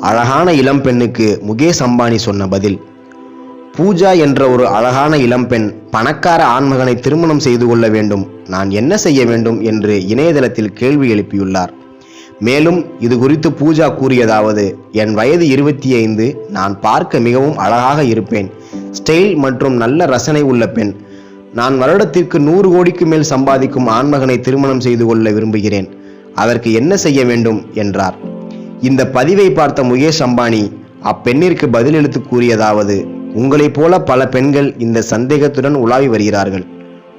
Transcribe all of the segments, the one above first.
அழகான இளம் பெண்ணுக்கு முகேஷ் அம்பானி சொன்ன பதில் பூஜா என்ற ஒரு அழகான இளம்பெண் பணக்கார ஆண்மகனை திருமணம் செய்து கொள்ள வேண்டும். நான் என்ன செய்ய வேண்டும்? என்று இணையதளத்தில் கேள்வி எழுப்பியுள்ளார். மேலும் இது குறித்து பூஜா கூறியதாவது என் வயது இருபத்தி ஐந்து நான் பார்க்க மிகவும் அழகாக இருப்பேன். ஸ்டைல் மற்றும் நல்ல ரசனை உள்ள பெண். நான் வருடத்திற்கு நூறு கோடிக்கு மேல் சம்பாதிக்கும் ஆண்மகனை திருமணம் செய்து கொள்ள விரும்புகிறேன். அதற்கு என்ன செய்ய வேண்டும்? என்றார். இந்த பதிவை பார்த்த முகேஷ் அம்பானி அப்பெண்ணிற்கு பதிலளித்து கூறியதாவது உங்களைப் போல பல பெண்கள் இந்த சந்தேகத்துடன் உலாவி வருகிறார்கள்.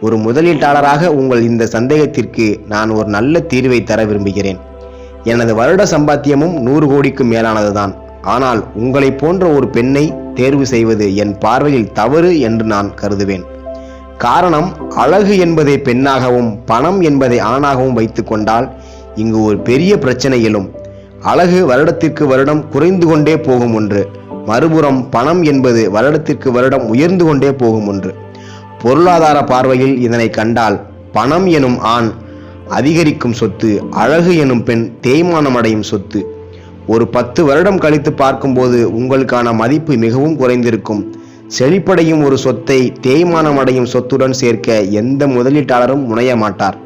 ஒரு முதலீட்டாளராக உங்கள் இந்த சந்தேகத்திற்கு நான் ஒரு நல்ல தீர்வை தர விரும்புகிறேன். எனது வருட சம்பாத்தியமும் நூறு கோடிக்கு மேலானதுதான். ஆனால் உங்களைப் போன்ற ஒரு பெண்ணை தேர்வு செய்வது என் பார்வையில் தவறு என்று நான் கருதுவேன். காரணம் அழகு என்பதை பெண்ணாகவும் பணம் என்பதை ஆணாகவும் வைத்து கொண்டால் இங்கு ஒரு பெரிய பிரச்சனை எழும் அழகு வருடத்திற்கு வருடம் குறைந்து கொண்டே போகும் ஒன்று. மறுபுறம் பணம் என்பது வருடத்திற்கு வருடம் உயர்ந்து கொண்டே போகும் ஒன்று. பொருளாதார பார்வையில் இதனை கண்டால் பணம் எனும் ஆண் அதிகரிக்கும் சொத்து அழகு எனும் பெண் தேய்மானம் அடையும் சொத்து. ஒரு பத்து வருடம் கழித்து பார்க்கும்போது உங்களுக்கான மதிப்பு மிகவும் குறைந்திருக்கும். செழிப்படையும் ஒரு சொத்தை தேய்மானம் அடையும் சொத்துடன் சேர்க்க எந்த முதலீட்டாளரும் முனைய மாட்டார்.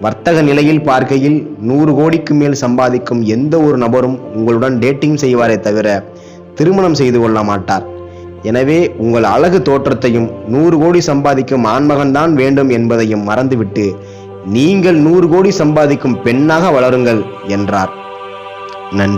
வர்த்தக நிலையில் பார்க்கையில் நூறு கோடிக்கு மேல் சம்பாதிக்கும் எந்த ஒரு நபரும் உங்களுடன் டேட்டிங் செய்வாரே தவிர திருமணம் செய்து கொள்ள மாட்டார். எனவே உங்கள் அழகு தோற்றத்தையும் நூறு கோடி சம்பாதிக்கும் ஆண்மகன்தான் வேண்டும் என்பதையும் மறந்துவிட்டு நீங்கள் நூறு கோடி சம்பாதிக்கும் பெண்ணாக வளருங்கள் என்றார். நன்றி.